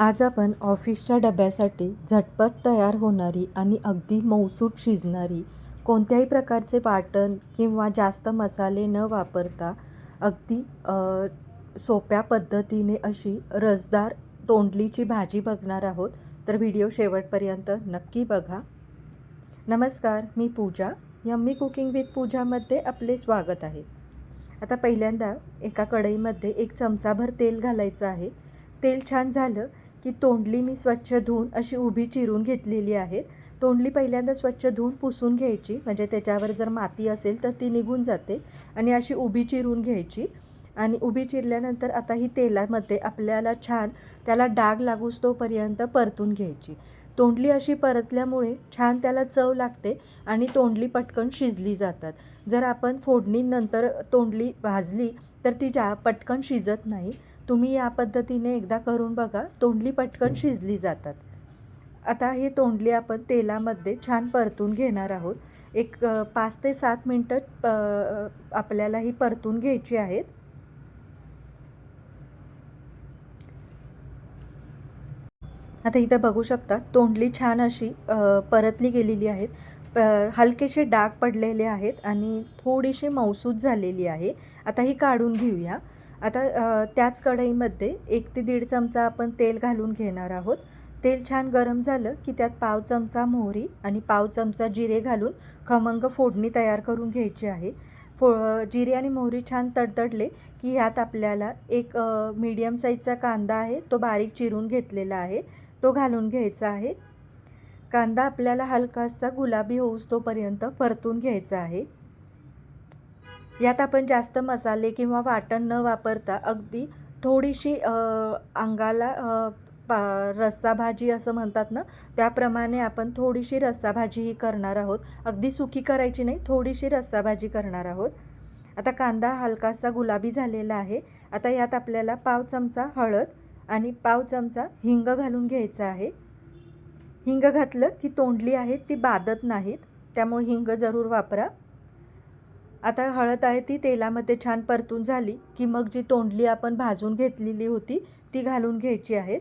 आज आपण ऑफिसच्या डब्यासाठी झटपट तयार होणारी आणि अगदी मऊसूत शिजणारी कोणत्याही प्रकारचे वाटण किंवा जास्त मसाले न वापरता अगदी सोप्या पद्धतीने अशी रसदार तोंडलीची भाजी बघणार आहोत. तर व्हिडिओ शेवटपर्यंत नक्की बघा. नमस्कार मी पूजा. यम्मी कुकिंग विथ पूजामध्ये आपले स्वागत आहे. आता पहिल्यांदा एका कढईमध्ये एक चमचाभर तेल घालायचं आहे. तेल छान झालं की तोंडली मी स्वच्छ धुवून अशी उभी चिरून घेतलेली आहे. तोंडली पहिल्यांदा स्वच्छ धुवून पुसून घ्यायची. म्हणजे त्याच्यावर जर माती असेल तर ती निघून जाते आणि अशी उभी चिरून घ्यायची. आणि उभी चिरल्यानंतर आता ही तेलामध्ये आपल्याला छान त्याला डाग लागूस तोपर्यंत परतून घ्यायची. तोंडली अशी परतल्यामुळे छान त्याला चव लागते आणि तोंडली पटकन शिजली जातात. जर आपण फोडणीनंतर तोंडली भाजली तर ती जा पटकन शिजत नाही. तुम्ही या पद्धतीने एकदा करून बघा तोंडली पटकन शिजली जातात. आता हे तोंडली आपण तेलामध्ये छान परतून घेणार आहोत. एक पाच ते सात मिनटं प आपल्याला ही परतून घ्यायची आहेत. आता इथं बघू शकता तोंडली छान अशी परतली गेलेली आहेत. प- हलकेसे डाग पडलेले आहेत आणि थोडीशी मौसूद झालेली आहे. आता ही काढून घेऊया. आता त्याच कढईमध्ये एक ते दीड चमचा आपण तेल घालून घेणार आहोत. तेल छान गरम झालं की त्यात पाव चमचा मोहरी आणि पाव चमचा जिरे घालून खमंग फोडणी तयार करून घ्यायची आहे. फो जिरे आणि मोहरी छान तडतडले की ह्यात आपल्याला एक मीडियम साईजचा कांदा आहे तो बारीक चिरून घेतलेला आहे. तो घालून घ्यायचा आहे. कांदा आपल्याला हलकासा गुलाबी होऊस तोपर्यंत परतून घ्यायचा आहे. यात आपण जास्त मसाले किंवा वाटण न वापरता अगदी थोडीशी अंगाला पा रस्सा भाजी असं म्हणतात ना त्याप्रमाणे आपण थोडीशी रस्सा ही करणार आहोत. अगदी सुकी करायची नाही थोडीशी रस्सा भाजी करणार आहोत. आता कांदा हलकासा गुलाबी झालेला आहे. आता यात आपल्याला पाव चमचा हळद आणि पाव चमचा हिंग घालून घ्यायचा आहे. हिंग घातलं की तोंडली आहेत ती बादत नाहीत त्यामुळे हिंग जरूर वापरा. आता हळद आहे ती तेलामध्ये छान परतून झाली की मग जी तोंडली आपण भाजून घेतलेली होती ती घालून घ्यायची आहेत.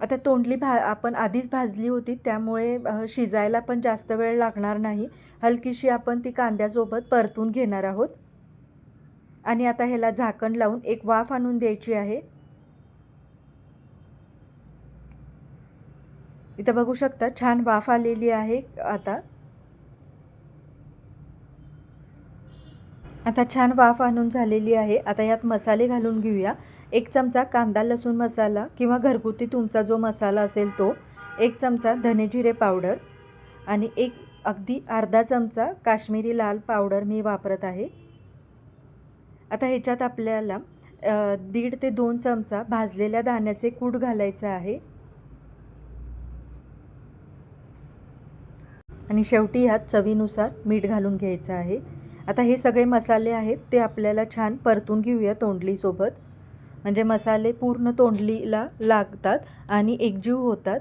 आता तोंडली भा आपण आधीच भाजली होती त्यामुळे शिजायला पण जास्त वेळ लागणार नाही. हलकीशी आपण ती कांद्यासोबत परतून घेणार आहोत. आणि आता ह्याला झाकण लावून एक वाफ आणून द्यायची आहे. इथं बघू शकता छान वाफ आलेली आहे आता. आता छान वाफ आणून झालेली आहे. आता यात मसाले घालून घेऊया. एक चमचा कांदा लसूण मसाला किंवा घरगुती तुमचा जो मसाला असेल तो एक चमचा धनेजिरे पावडर आणि एक अगदी अर्धा चमचा काश्मीरी लाल पावडर मी वापरत आहे. आता ह्याच्यात आपल्याला दीड ते दोन चमचा भाजलेल्या धान्याचे कूट घालायचं आहे. आणि शेवटी ह्यात चवीनुसार मीठ घालून घ्यायचं आहे. आता हे सगळे मसाले आहेत ते आपल्याला छान परतून घेऊया तोंडलीसोबत. म्हणजे मसाले पूर्ण तोंडलीला लागतात आणि एकजीव होतात.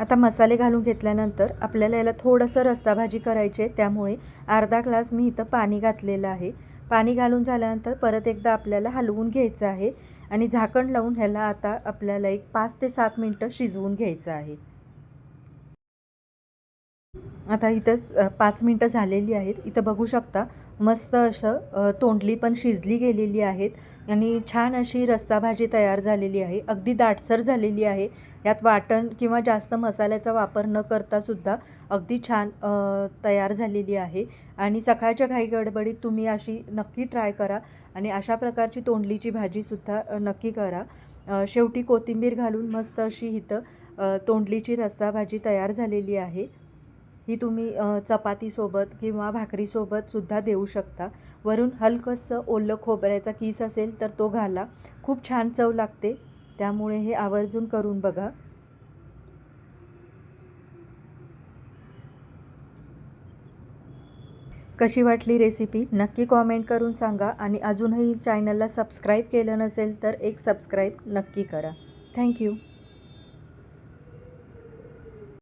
आता मसाले घालून घेतल्यानंतर आपल्याला याला थोडंसं रस्सा भाजी करायची आहे त्यामुळे अर्धा ग्लास मी इथं पाणी घातलेलं आहे. पाणी घालून झाल्यानंतर परत एकदा आपल्याला हलवून घ्यायचं आहे आणि झाकण लावून ह्याला आता आपल्याला एक पाच ते सात मिनटं शिजवून घ्यायचं आहे. आता इथं पाच मिनटं झालेली आहेत. इथं बघू शकता मस्त असं तोंडली पण शिजली गेलेली आहेत आणि छान अशी रस्सा भाजी तयार झालेली आहे. अगदी दाटसर झालेली आहे. यात वाटण किंवा जास्त मसाल्याचा वापर न करता सुद्धा अगदी छान तयार झालेली आहे. आणि सकाळच्या घाई गडबडीत तुम्ही अशी नक्की ट्राय करा आणि अशा प्रकारची तोंडलीची भाजीसुद्धा नक्की करा. शेवटी कोथिंबीर घालून मस्त अशी इथं तोंडलीची रस्सा भाजी तयार झालेली आहे. ही तुम्ही चपातीसोबत किंवा भाकरीसोबत सुद्धा देऊ शकता. वरून हलकंसं ओलं खोबऱ्याचा किस असेल तर तो घाला. खूप छान चव लागते. त्यामुळे हे आवर्जून करून बघा. कशी वाटली रेसिपी? नक्की कॉमेंट करून सांगा आणि अजूनही चॅनलला सबस्क्राईब केलं नसेल तर एक सबस्क्राईब नक्की करा. थँक्यू